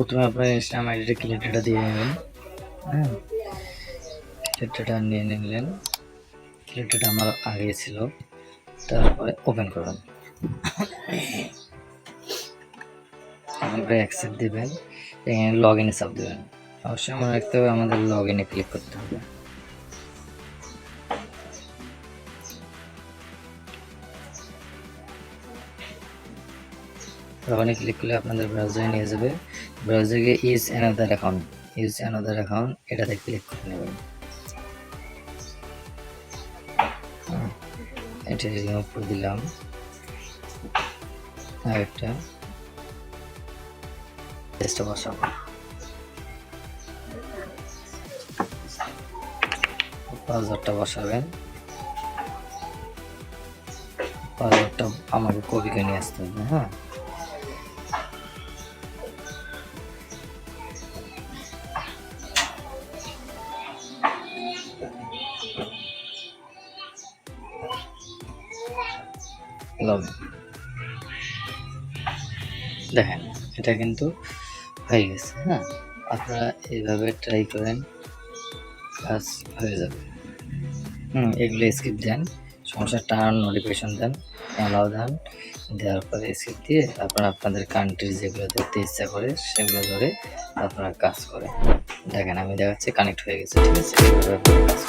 প্রথমে আপনার ইনস্টাগ্রাম আইডিটা ক্লিয়ার দিয়ে নেবেন হ্যাঁ ক্লিয়ার নিয়ে নিলেন। ক্লিয়ার আমার আগে ছিল। তারপরে ওপেন করবেন আমরা অ্যাকসেপ্ট দেবেন। লগ ইনে সব দেবেন। অবশ্যই মনে রাখতে হবে আমাদের লগ ইনে ক্লিক করতে হবে। ওখানে ক্লিক করলে আপনাদের ব্রাউজারে নিয়ে যাবে। ব্রাউজারে is another account is another account এটাতে ক্লিক করে নেবেন। এটা রিমুভ করে দিলাম। আর একটা টেস্টটা পাসওয়ার্ডটা বসাবেন। পাসওয়ার্ডটা আমাকে কপি করে নিয়ে আসতে হবে হ্যাঁ? লগ দেখেন, এটা কিন্তু হয়ে গেছে হ্যাঁ? আপনারা এইভাবে ট্রাই করেন কাজ হয়ে যাবে। হুম, এগুলো স্কিপ দেন, সমস্যা টার্ন নোটিফিকেশন দেন অ্যালাউ দেন, দেওয়ার পরে স্কিপ দিয়ে আপনারা আপনাদের কান্ট্রি যেগুলো দেখতে ইচ্ছা করে, সেগুলো ধরে আপনারা কাজ করেন। দেখেন, আমি দেখাচ্ছি কানেক্ট হয়ে গেছে, ঠিক আছে? কাজ